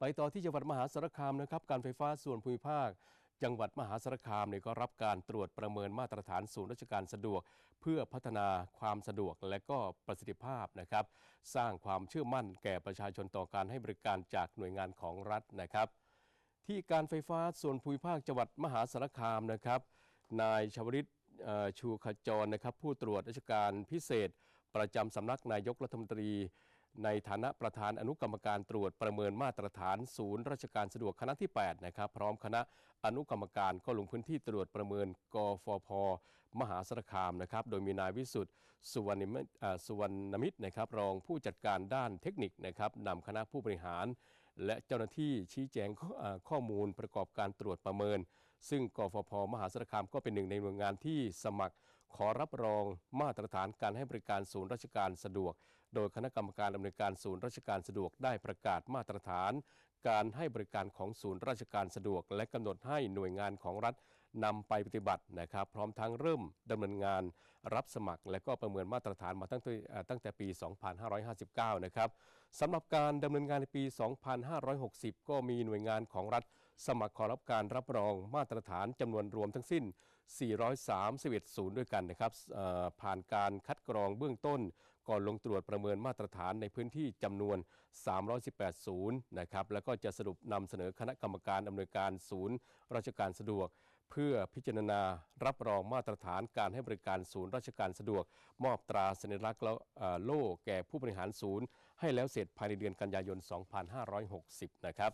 ไปต่อที่จังหวัดมหาสารคามนะครับการไฟฟ้าส่วนภูมิภาค จังหวัดมหาสารคามเนี่ยก็รับการตรวจประเมินมาตรฐานศูนย์ราชการสะดวก เพื่อพัฒนาความสะดวกและก็ประสิทธิภาพนะครับ สร้างความเชื่อมั่นแก่ประชาชนต่อการให้บริการจากหน่วยงานของรัฐนะครับ ที่การไฟฟ้าส่วนภูมิภาคจังหวัดมหาสารคามนะครับ นายชวริตชูขจรนะครับ ผู้ตรวจราชการพิเศษ ประจำสำนักนายกรัฐมนตรี ในฐานะประธานอนุกรรมการตรวจประเมินมาตรฐาน ศูนย์ราชการสะดวกคณะที่ 8 นะครับ พร้อมคณะอนุกรรมการก็ลงพื้นที่ตรวจประเมินกฟพ มหาสารคามนะครับ โดยมีนายวิสุทธ์สุวรรณมิตรอ่าสุวรรณมิตรนะครับ รองผู้จัดการด้านเทคนิคนะครับนำคณะผู้บริหาร และเจ้าหน้าที่ชี้แจงข้อมูลประกอบการตรวจประเมิน ซึ่งกฟพมหาสารคามก็เป็นหนึ่งในหน่วยงานที่สมัครขอรับรองมาตรฐานการให้บริการศูนย์ราชการสะดวก โดยคณะกรรมการดำเนินการศูนย์ราชการสะดวกได้ประกาศมาตรฐาน การให้บริการของศูนย์ราชการสะดวก และกำหนดให้หน่วยงานของรัฐ นำไปปฏิบัตินะครับ พร้อมทั้งเริ่มดำเนินงานรับสมัคร และก็ประเมินมาตรฐานมาตั้งแต่ตั้งแต่ปี 2559 นะครับสำหรับการดำเนินงานในปี 2560 ก็มีหน่วยงานของรัฐสมัครขอรับการรับรองมาตรฐานจำนวนรวมทั้งสิ้น 431ศูนย์ด้วยกันนะครับผ่านการคัดกรองเบื้องต้น ก่อนลงตรวจประเมินมาตรฐานในพื้นที่จำนวน 318 ศูนย์นะครับแล้วก็จะสรุปนำเสนอคณะกรรมการอำนวยการศูนย์ ราชการสะดวก เพื่อพิจารณารับรองมาตรฐานการให้บริการศูนย์ราชการสะดวก มอบตราสัญลักษณ์แล้วโล่แก่ผู้บริหารศูนย์ ให้แล้วเสร็จภายในเดือนกันยายน 2560 นะครับ